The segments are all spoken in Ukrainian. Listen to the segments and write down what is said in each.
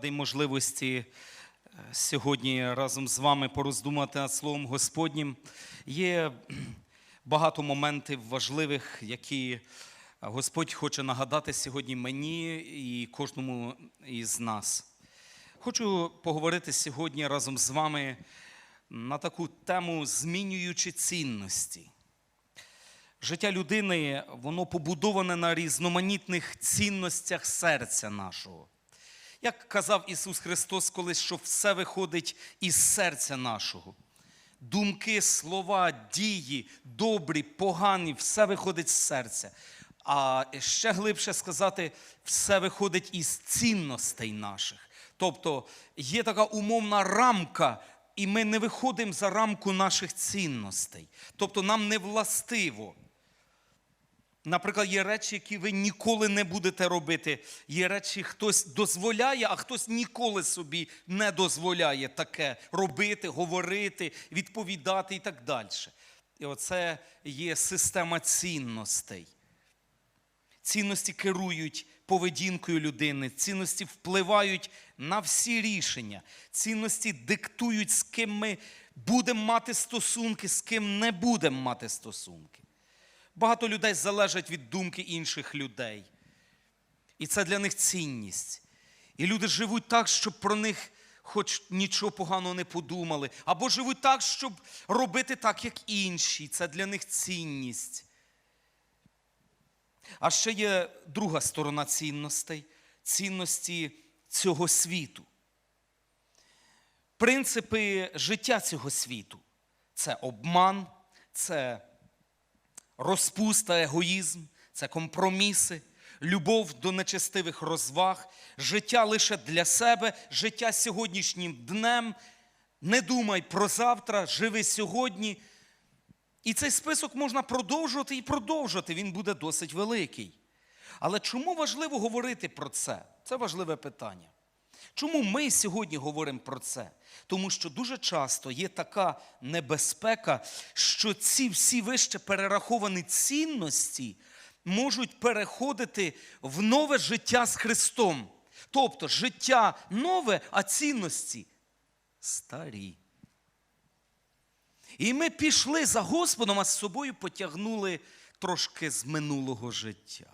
радий можливості е, сьогодні разом з вами пороздумати над Словом Господнім. Є багато моментів важливих, які Господь хоче нагадати сьогодні мені і кожному із нас. Хочу поговорити сьогодні разом з вами на таку тему змінюючи цінності. Життя людини, воно побудоване на різноманітних цінностях серця нашого. Як казав Ісус Христос колись, що все виходить із серця нашого. Думки, слова, дії, добрі, погані, все виходить з серця. А ще глибше сказати, все виходить із цінностей наших. Тобто є така умовна рамка, і ми не виходимо за рамку наших цінностей. Тобто нам не властиво. Наприклад, є речі, які ви ніколи не будете робити. Є речі, хтось дозволяє, а хтось ніколи собі не дозволяє таке робити, говорити, відповідати і так далі. І оце є система цінностей. Цінності керують поведінкою людини, цінності впливають на всі рішення, цінності диктують, з ким ми будемо мати стосунки, з ким не будемо мати стосунки. Багато людей залежать від думки інших людей. І це для них цінність. І люди живуть так, щоб про них хоч нічого поганого не подумали, або живуть так, щоб робити так, як інші. Це для них цінність. А ще є друга сторона цінностей цінності цього світу. Принципи життя цього світу це обман, це розпуста, егоїзм, це компроміси, любов до нечестивих розваг, життя лише для себе, життя сьогоднішнім днем. Не думай про завтра, живи сьогодні. І цей список можна продовжувати і продовжувати, він буде досить великий. Але чому важливо говорити про це? Це важливе питання. Чому ми сьогодні говоримо про це? Тому що дуже часто є така небезпека, що ці всі вище перераховані цінності можуть переходити в нове життя з Христом. Тобто життя нове, а цінності старі. І ми пішли за Господом, а з собою потягнули трошки з минулого життя.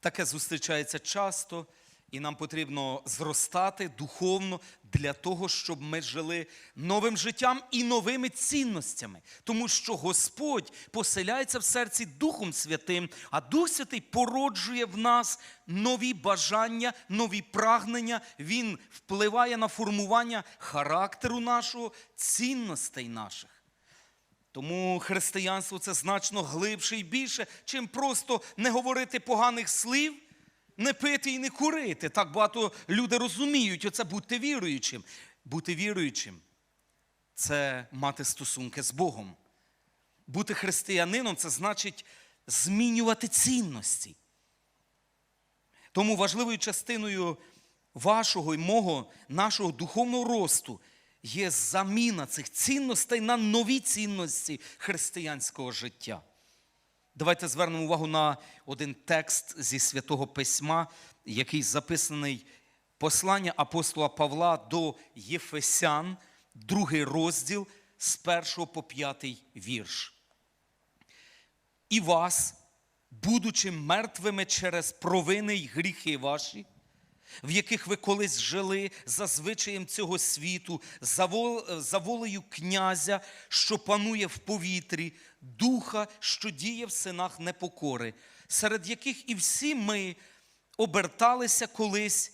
Таке зустрічається часто, і нам потрібно зростати духовно для того, щоб ми жили новим життям і новими цінностями. Тому що Господь поселяється в серці Духом Святим, а Дух Святий породжує в нас нові бажання, нові прагнення. Він впливає на формування характеру нашого, цінностей наших. Тому християнство це значно глибше і більше, чим просто не говорити поганих слів, не пити і не курити. Так багато люди розуміють, оце бути віруючим. Бути віруючим це мати стосунки з Богом. Бути християнином це значить змінювати цінності. Тому важливою частиною вашого і мого, нашого духовного росту є заміна цих цінностей на нові цінності християнського життя. Давайте звернемо увагу на один текст зі святого письма, який записаний послання апостола Павла до Єфесян, другий розділ з 1 по 5 вірш. І вас, будучи мертвими через провини й гріхи ваші, в яких ви колись жили за звичаєм цього світу, за, вол, за волею князя, що панує в повітрі, духа, що діє в синах непокори, серед яких і всі ми оберталися колись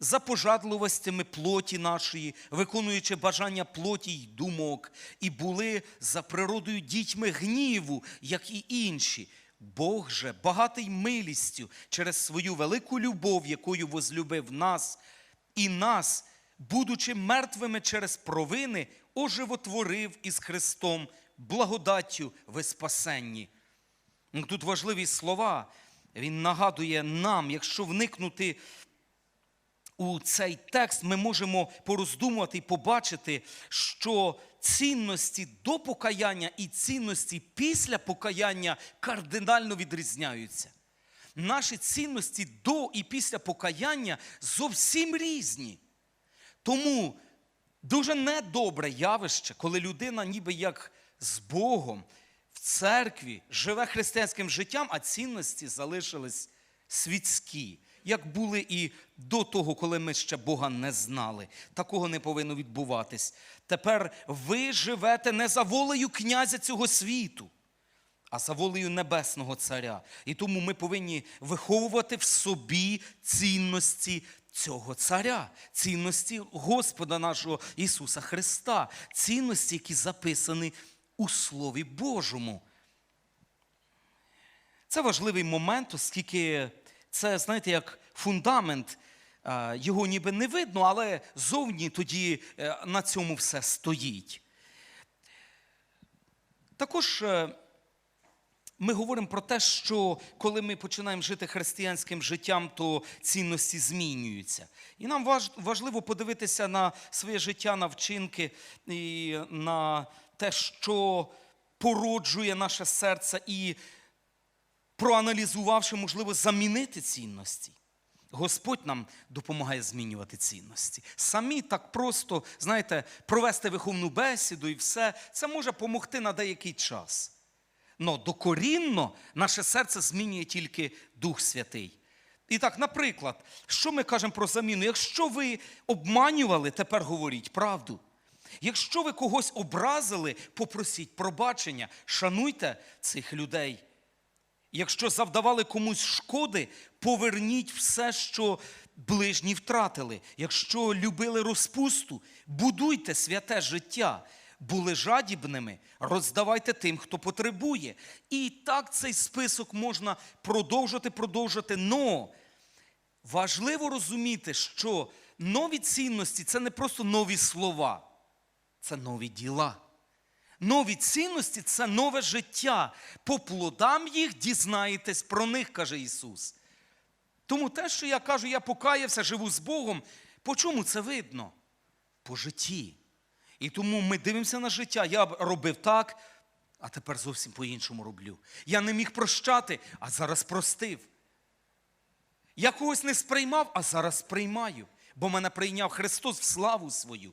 за пожадливостями плоті нашої, виконуючи бажання плоті й думок, і були за природою дітьми гніву, як і інші. Бог же, багатий милістю через свою велику любов, якою возлюбив нас, і нас, будучи мертвими через провини, оживотворив із Христом, благодаттю ви спасенні. Ну, Тут важливі слова. Він нагадує нам, якщо вникнути у цей текст, ми можемо пороздумувати і побачити, що цінності до покаяння і цінності після покаяння кардинально відрізняються. наші цінності до і після покаяння зовсім різні. Тому дуже недобре явище, коли людина ніби як з Богом в церкві живе християнським життям, а цінності залишились світські, як були і до того, коли ми ще Бога не знали. Такого не повинно відбуватись. Тепер ви живете не за волею князя цього світу, а за волею Небесного Царя. І тому ми повинні виховувати в собі цінності цього царя, цінності Господа нашого Ісуса Христа, цінності, які записані у Слові Божому. Це важливий момент, оскільки це, знаєте, як фундамент. Е, Його ніби не видно, але зовні тоді е, на цьому все стоїть. Також е, ми говоримо про те, що коли ми починаємо жити християнським життям, то цінності змінюються. І нам важливо подивитися на своє життя, на вчинки і на те, що породжує наше серце, і проаналізувавши, можливо, замінити цінності. Господь нам допомагає змінювати цінності. Самі так просто, знаєте, провести виховну бесіду і все, це може допомогти на деякий час. Но докорінно наше серце змінює тільки Дух Святий. І так, наприклад, що ми кажемо про заміну? Якщо ви обманювали, тепер говоріть правду. Якщо ви когось образили, попросіть пробачення, шануйте цих людей. Якщо завдавали комусь шкоди, поверніть все, що ближні втратили. Якщо любили розпусту, будуйте святе життя. Були жадібними, роздавайте тим, хто потребує. І так цей список можна продовжити, продовжити. Но важливо розуміти, що нові цінності це не просто нові слова, це нові діла. Нові цінності це нове життя. По плодам їх дізнаєтесь про них, каже Ісус. Тому те, що я кажу, я покаявся, живу з Богом, по чому це видно? По житті. І тому ми дивимося на життя. Я робив так, а тепер зовсім по-іншому роблю. Я не міг прощати, а зараз простив. Я когось не сприймав, а зараз сприймаю, бо мене прийняв Христос в славу свою.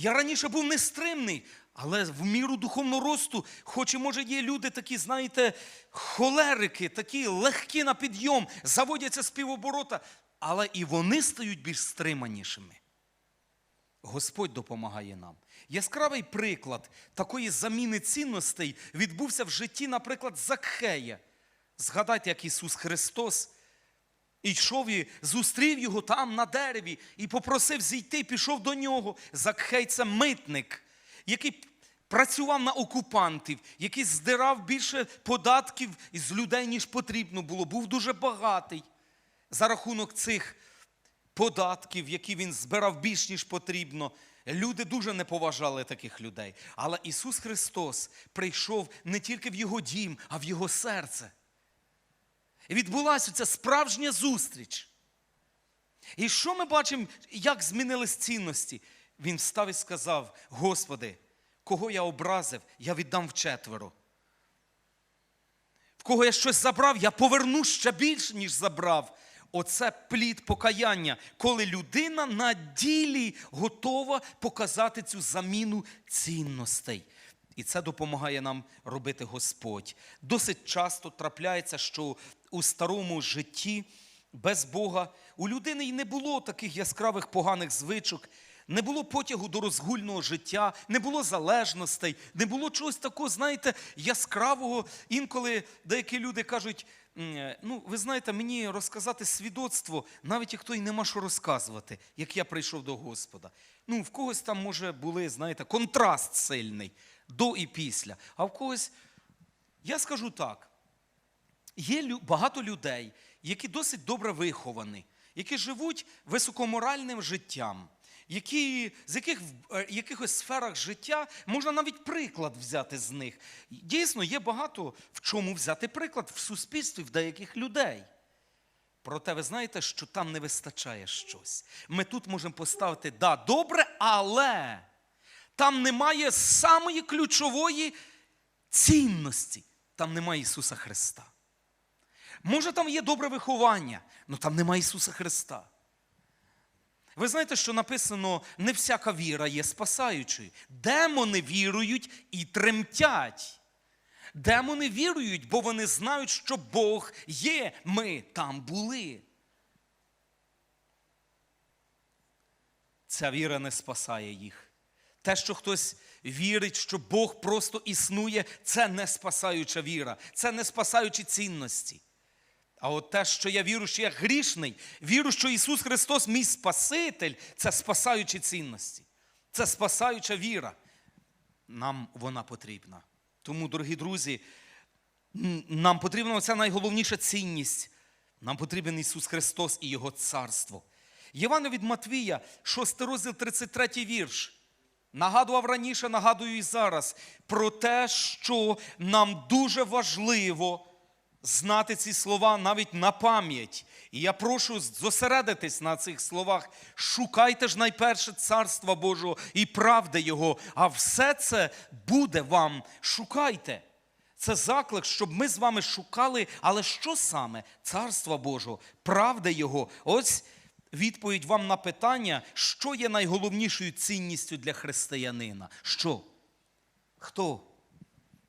Я раніше був нестримний, але в міру духовного росту, хоч і може є люди такі, знаєте, холерики, такі легкі на підйом, заводяться з півоборота, але і вони стають більш стриманішими. Господь допомагає нам. Яскравий приклад такої заміни цінностей відбувся в житті, наприклад, Закхея. Згадайте, як Ісус Христос і йшов і зустрів його там на дереві і попросив зійти, пішов до нього. Закхей це митник, який працював на окупантів, який здирав більше податків із людей, ніж потрібно було. Був дуже багатий за рахунок цих податків, які він збирав більш ніж потрібно. Люди дуже не поважали таких людей. Але Ісус Христос прийшов не тільки в його дім, а в його серце. Відбулася ця справжня зустріч. І що ми бачимо, як змінились цінності? Він встав і сказав: Господи, кого я образив, я віддам вчетверо. В кого я щось забрав, я поверну ще більше, ніж забрав. Оце плід покаяння, коли людина на ділі готова показати цю заміну цінностей. І це допомагає нам робити Господь. Досить часто трапляється, що у старому житті без Бога у людини й не було таких яскравих поганих звичок, не було потягу до розгульного життя, не було залежностей, не було чогось такого, знаєте, яскравого. Інколи деякі люди кажуть: «М, ну, ви знаєте, мені розказати свідоцтво, навіть як хто й нема що розказувати, як я прийшов до Господа. Ну, в когось там, може, були, знаєте, контраст сильний до і після. А в когось, я скажу так, є багато людей, які досить добре виховані, які живуть високоморальним життям, які, з яких в е, якихось сферах життя можна навіть приклад взяти з них. Дійсно, є багато в чому взяти приклад в суспільстві в деяких людей. Проте ви знаєте, що там не вистачає щось. Ми тут можемо поставити да, добре, але там немає самої ключової цінності. там немає Ісуса Христа. Може, там є добре виховання, але там немає Ісуса Христа. Ви знаєте, що написано, не всяка віра є спасаючою. Демони вірують і тремтять. Демони вірують, бо вони знають, що Бог є. Ми там були. Ця віра не спасає їх. Те, що хтось вірить, що Бог просто існує, це не спасаюча віра, це не спасаючі цінності. А от те, що я вірю, що я грішний, вірю, що Ісус Христос, мій Спаситель, це спасаючі цінності. Це спасаюча віра. Нам вона потрібна. Тому, дорогі друзі, нам потрібна оця найголовніша цінність. Нам потрібен Ісус Христос і Його царство. Євангелія від Матвія, 6 розділ, 33 вірш. Нагадував раніше, нагадую і зараз про те, що нам дуже важливо знати ці слова навіть на пам'ять. І я прошу зосередитись на цих словах. Шукайте ж найперше царства Божого і правди Його, а все це буде вам. Шукайте. Це заклик, щоб ми з вами шукали, але що саме? Царства Божого, правда Його. Ось відповідь вам на питання, що є найголовнішою цінністю для християнина. Що? Хто?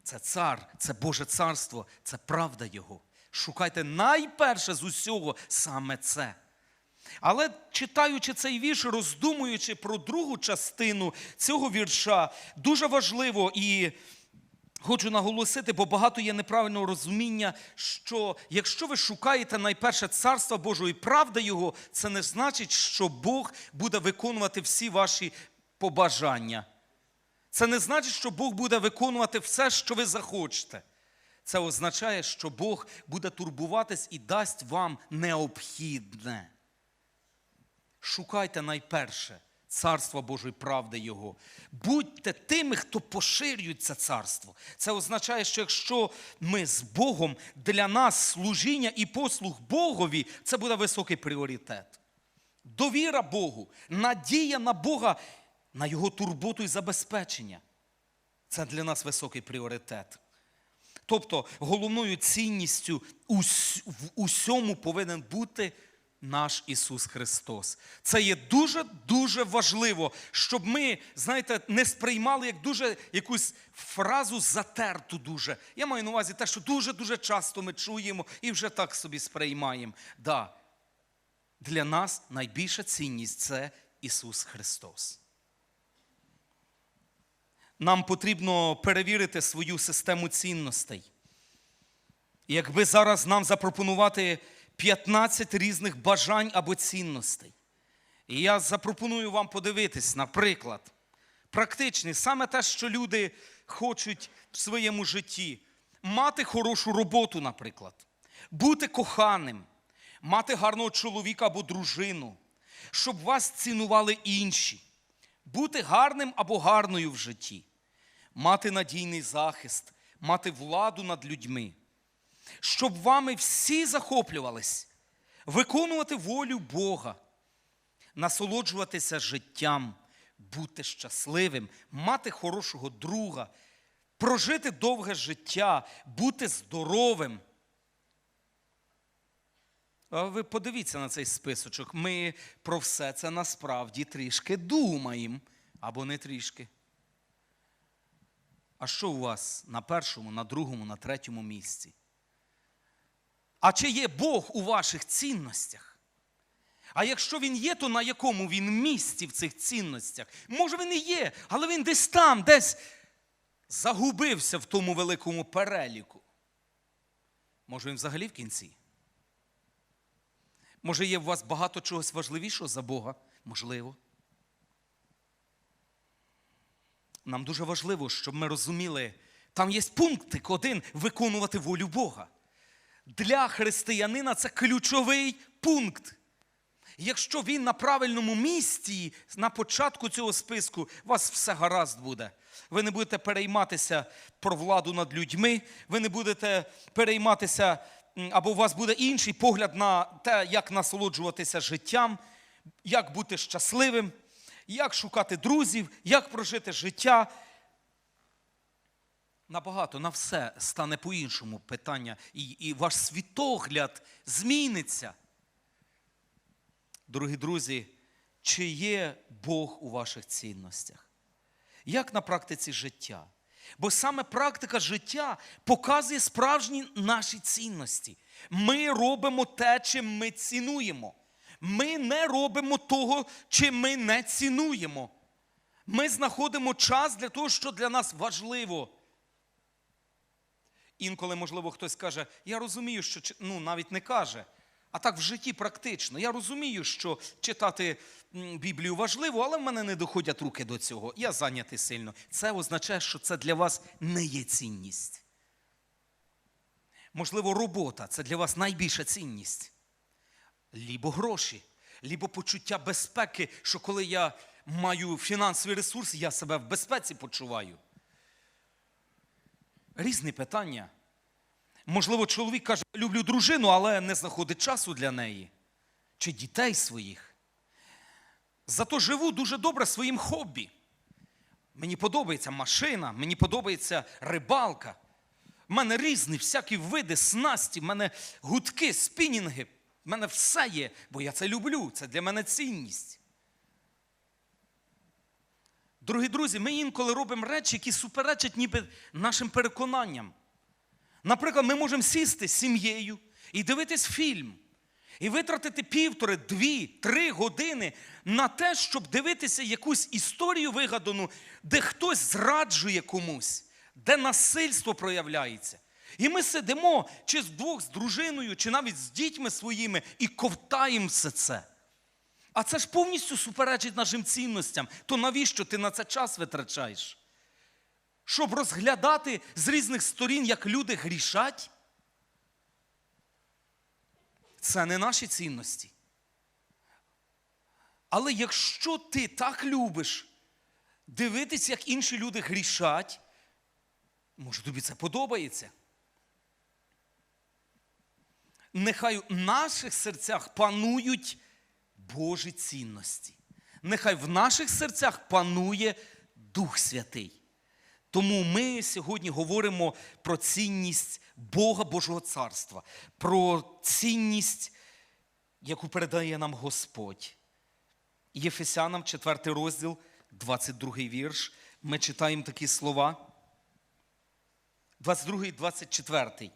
Це цар, це Боже царство, це правда Його. Шукайте найперше з усього саме це. Але читаючи цей вірш, роздумуючи про другу частину цього вірша, дуже важливо і хочу наголосити, бо багато є неправильного розуміння, що якщо ви шукаєте найперше царство Божого і правда Його, це не значить, що Бог буде виконувати всі ваші побажання. Це не значить, що Бог буде виконувати все, що ви захочете. Це означає, що Бог буде турбуватись і дасть вам необхідне. Шукайте найперше царство Божої правди Його. Будьте тими, хто поширює це царство. Це означає, що якщо ми з Богом для нас служіння і послуг Богові, це буде високий пріоритет. Довіра Богу, надія на Бога, на Його турботу і забезпечення. Це для нас високий пріоритет. Тобто головною цінністю в усьому повинен бути наш Ісус Христос. Це є дуже-дуже важливо, щоб ми, знаєте, не сприймали як дуже якусь фразу затерту дуже. Я маю на увазі те, що дуже-дуже часто ми чуємо і вже так собі сприймаємо. Да, для нас найбільша цінність це Ісус Христос. Нам потрібно перевірити свою систему цінностей. Якби зараз нам запропонувати 15 різних бажань або цінностей. І я запропоную вам подивитись, наприклад, практичний, саме те, що люди хочуть в своєму житті, мати хорошу роботу, наприклад, бути коханим, мати гарного чоловіка або дружину, щоб вас цінували інші, бути гарним або гарною в житті, мати надійний захист, мати владу над людьми, щоб вами всі захоплювались, виконувати волю Бога, насолоджуватися життям, бути щасливим, мати хорошого друга, прожити довге життя, бути здоровим. Ви подивіться на цей списочок. Ми про все це насправді трішки думаємо, або не трішки. А що у вас на першому, на другому, на третьому місці? А чи є Бог у ваших цінностях? А якщо він є, то на якому він місці в цих цінностях? Може, він і є, але він десь там, десь загубився в тому великому переліку. Може, він взагалі в кінці? Може, є у вас багато чогось важливішого за Бога? Можливо. Нам дуже важливо, щоб ми розуміли, там є пунктик один виконувати волю Бога. Для християнина це ключовий пункт. Якщо він на правильному місці, на початку цього списку, у вас все гаразд буде. Ви не будете перейматися про владу над людьми, ви не будете перейматися, або у вас буде інший погляд на те, як насолоджуватися життям, як бути щасливим, як шукати друзів, як прожити життя. набагато на все стане по-іншому питання, і, і ваш світогляд зміниться. Дорогі друзі, чи є Бог у ваших цінностях? Як на практиці життя? Бо саме практика життя показує справжні наші цінності. Ми робимо те, чим ми цінуємо. Ми не робимо того, чим ми не цінуємо. Ми знаходимо час для того, що для нас важливо. Інколи, можливо, хтось каже, я розумію, що ну, навіть не каже, а так в житті практично. Я розумію, що читати Біблію важливо, але в мене не доходять руки до цього. Я зайнятий сильно. Це означає, що це для вас не є цінність. Можливо, робота це для вас найбільша цінність. Лібо гроші, лібо почуття безпеки, що коли я маю фінансові ресурси, я себе в безпеці почуваю. Різні питання. Можливо, чоловік каже, люблю дружину, але не знаходить часу для неї. Чи дітей своїх. Зато живу дуже добре своїм хобі. Мені подобається машина, мені подобається рибалка. У мене різні всякі види снасті, в мене гудки, спінінги. В мене все є, бо я це люблю. Це для мене цінність. Дорогі друзі, ми інколи робимо речі, які суперечать ніби нашим переконанням. Наприклад, ми можемо сісти з сім'єю і дивитись фільм, і витратити півтори, дві, три години на те, щоб дивитися якусь історію вигадану, де хтось зраджує комусь, де насильство проявляється. І ми сидимо чи вдвох з дружиною, чи навіть з дітьми своїми і ковтаємо все це. А це ж повністю суперечить нашим цінностям. То навіщо ти на це час витрачаєш? Щоб розглядати з різних сторін, як люди грішать? Це не наші цінності. Але якщо ти так любиш дивитись, як інші люди грішать, може тобі це подобається? Нехай в наших серцях панують Божі цінності. Нехай в наших серцях панує Дух Святий. Тому ми сьогодні говоримо про цінність Бога Божого Царства, про цінність, яку передає нам Господь. Єфесянам, 4 розділ, 22 вірш. Ми читаємо такі слова. 22 і 24.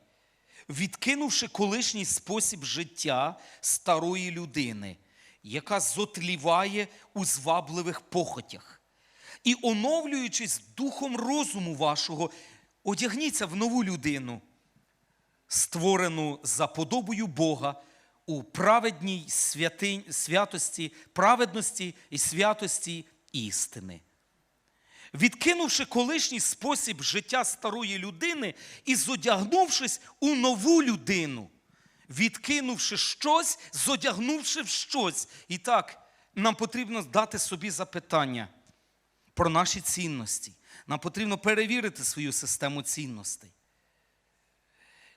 Відкинувши колишній спосіб життя старої людини, яка зотліває у звабливих похотях, і оновлюючись духом розуму вашого, одягніться в нову людину, створену за подобою Бога у праведній святості, праведності і святості істини. Відкинувши колишній спосіб життя старої людини і зодягнувшись у нову людину, відкинувши щось, зодягнувши в щось. І так, нам потрібно дати собі запитання про наші цінності. Нам потрібно перевірити свою систему цінностей.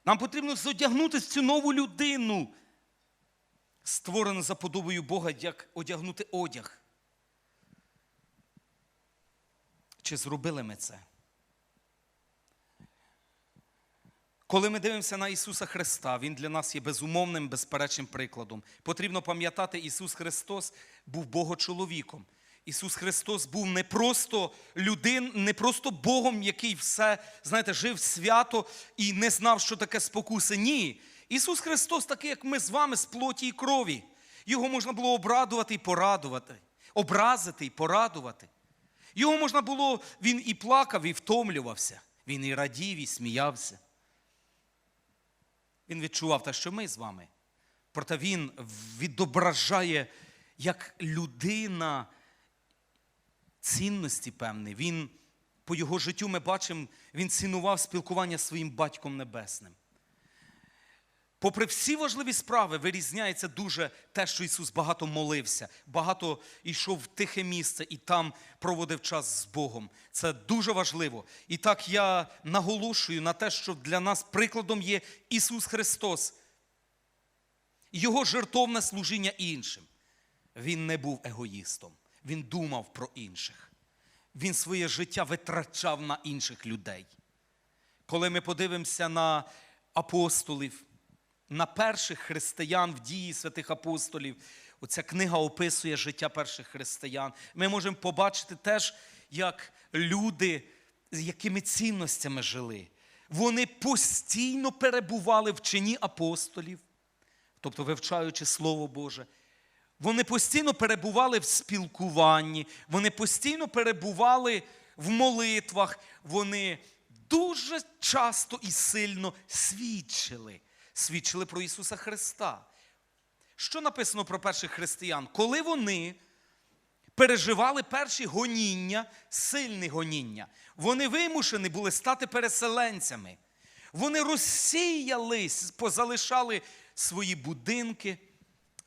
Нам потрібно зодягнути цю нову людину, створену за подобою Бога, як одягнути одяг. Чи зробили ми це? Коли ми дивимося на Ісуса Христа, Він для нас є безумовним, безперечним прикладом. Потрібно пам'ятати, Ісус Христос був Богочоловіком. Ісус Христос був не просто людин, не просто Богом, який все, знаєте, жив свято і не знав, що таке спокуси. Ні. Ісус Христос, такий, як ми з вами, з плоті і крові. Його можна було обрадувати і порадувати, образити і порадувати. Його можна було, він і плакав, і втомлювався. Він і радів, і сміявся. Він відчував те, що ми з вами. Проте він відображає як людина цінності певні. Він по його життю ми бачимо, він цінував спілкування з своїм батьком небесним. Попри всі важливі справи, вирізняється дуже те, що Ісус багато молився, багато йшов в тихе місце і там проводив час з Богом. Це дуже важливо. І так я наголошую на те, що для нас прикладом є Ісус Христос, Його жертовне служіння іншим. Він не був егоїстом, він думав про інших. Він своє життя витрачав на інших людей. коли ми подивимося на апостолів, на перших християн в дії святих апостолів, оця книга описує життя перших християн. Ми можемо побачити теж, як люди, з якими цінностями жили. Вони постійно перебували в чині апостолів, тобто вивчаючи Слово Боже. Вони постійно перебували в спілкуванні, вони постійно перебували в молитвах, вони дуже часто і сильно свідчили, свідчили про Ісуса Христа. Що написано про перших християн? Коли вони переживали перші гоніння, сильні гоніння, вони вимушені були стати переселенцями. Вони розсіялись, позалишали свої будинки,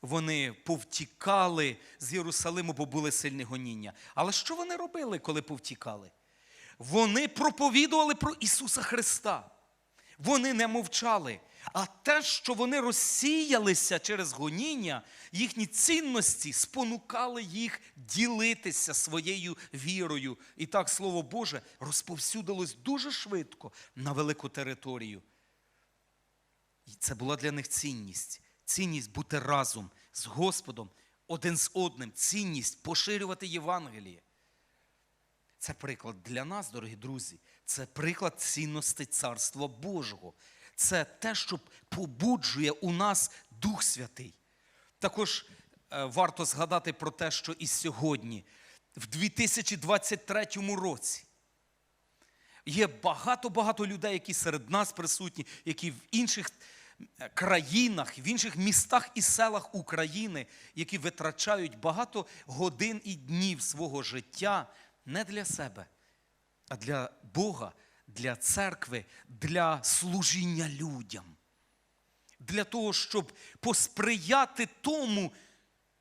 вони повтікали з Єрусалиму, бо були сильні гоніння. Але що вони робили, коли повтікали? Вони проповідували про Ісуса Христа. Вони не мовчали. А те, що вони розсіялися через гоніння, їхні цінності спонукали їх ділитися своєю вірою. І так Слово Боже розповсюдилось дуже швидко на велику територію. І це була для них цінність. Цінність бути разом з Господом, один з одним, цінність поширювати Євангеліє. Це приклад для нас, дорогі друзі. Це приклад цінностей Царства Божого. Це те, що побуджує у нас Дух Святий. Також е, варто згадати про те, що і сьогодні, в 2023 році, Є багато-багато людей, які серед нас присутні, які в інших е, країнах, в інших містах і селах України, які витрачають багато годин і днів свого життя не для себе, а для Бога, для церкви, для служіння людям. Для того, щоб посприяти тому,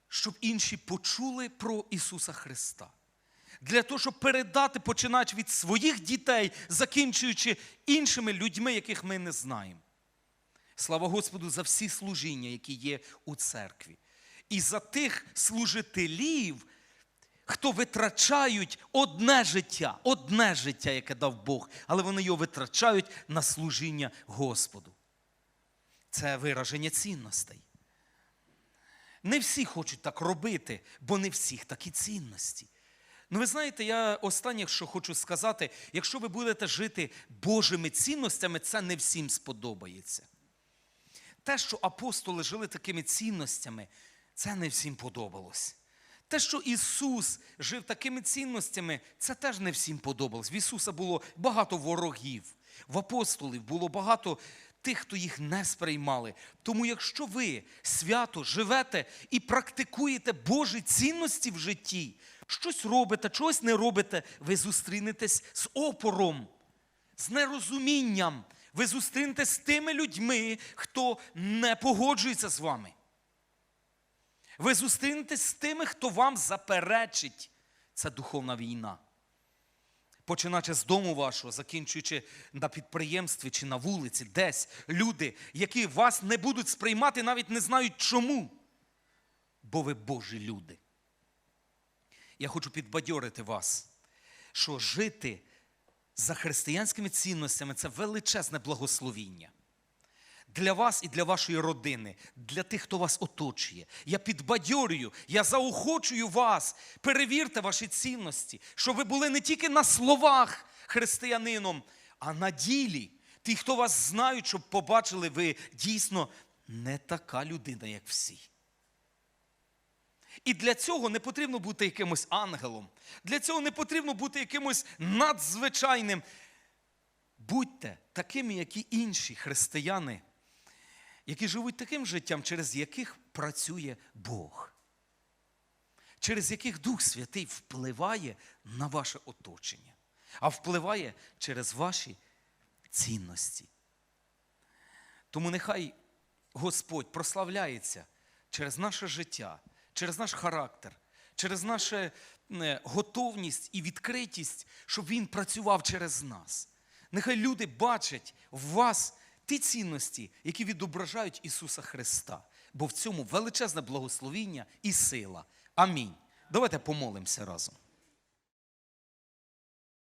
щоб інші почули про Ісуса Христа для того, щоб передати, починаючи від своїх дітей, закінчуючи іншими людьми, яких ми не знаємо. Слава Господу за всі служіння, які є у церкві. І за тих служителів, хто витрачають одне життя, одне життя, яке дав Бог, але вони його витрачають на служіння Господу. Це вираження цінностей. Не всі хочуть так робити, бо не всіх такі цінності. Ну, ви знаєте, я останнє, що хочу сказати, якщо ви будете жити Божими цінностями, це не всім сподобається. Те, що апостоли жили такими цінностями, це не всім подобалось. Те, що Ісус жив такими цінностями, це теж не всім подобалось. В Ісуса було багато ворогів, в апостолів було багато тих, хто їх не сприймали. Тому, якщо ви свято живете і практикуєте Божі цінності в житті, щось робите, чогось не робите, ви зустрінетесь з опором, з нерозумінням. Ви зустрінетесь з тими людьми, хто не погоджується з вами. Ви зустрінетесь з тими, хто вам заперечить. Це духовна війна. Починаючи з дому вашого, закінчуючи на підприємстві чи на вулиці, десь люди, які вас не будуть сприймати, навіть не знають чому. Бо ви Божі люди. Я хочу підбадьорити вас, що жити за християнськими цінностями це величезне благословіння. Для вас і для вашої родини, для тих, хто вас оточує. Я підбадьорюю, я заохочую вас. Перевірте ваші цінності, щоб ви були не тільки на словах християнином, а на ділі. Ті, хто вас знають, щоб побачили, ви дійсно не така людина, як всі. І для цього не потрібно бути якимось ангелом. Для цього не потрібно бути якимось надзвичайним. Будьте такими, як і інші християни, які живуть таким життям, через яких працює Бог, через яких Дух Святий впливає на ваше оточення, а впливає через ваші цінності. Тому нехай Господь прославляється через наше життя, через наш характер, через нашу готовність і відкритість, щоб Він працював через нас. Нехай люди бачать в вас ті цінності, які відображають Ісуса Христа, бо в цьому величезне благословіння і сила. Амінь. Давайте помолимося разом.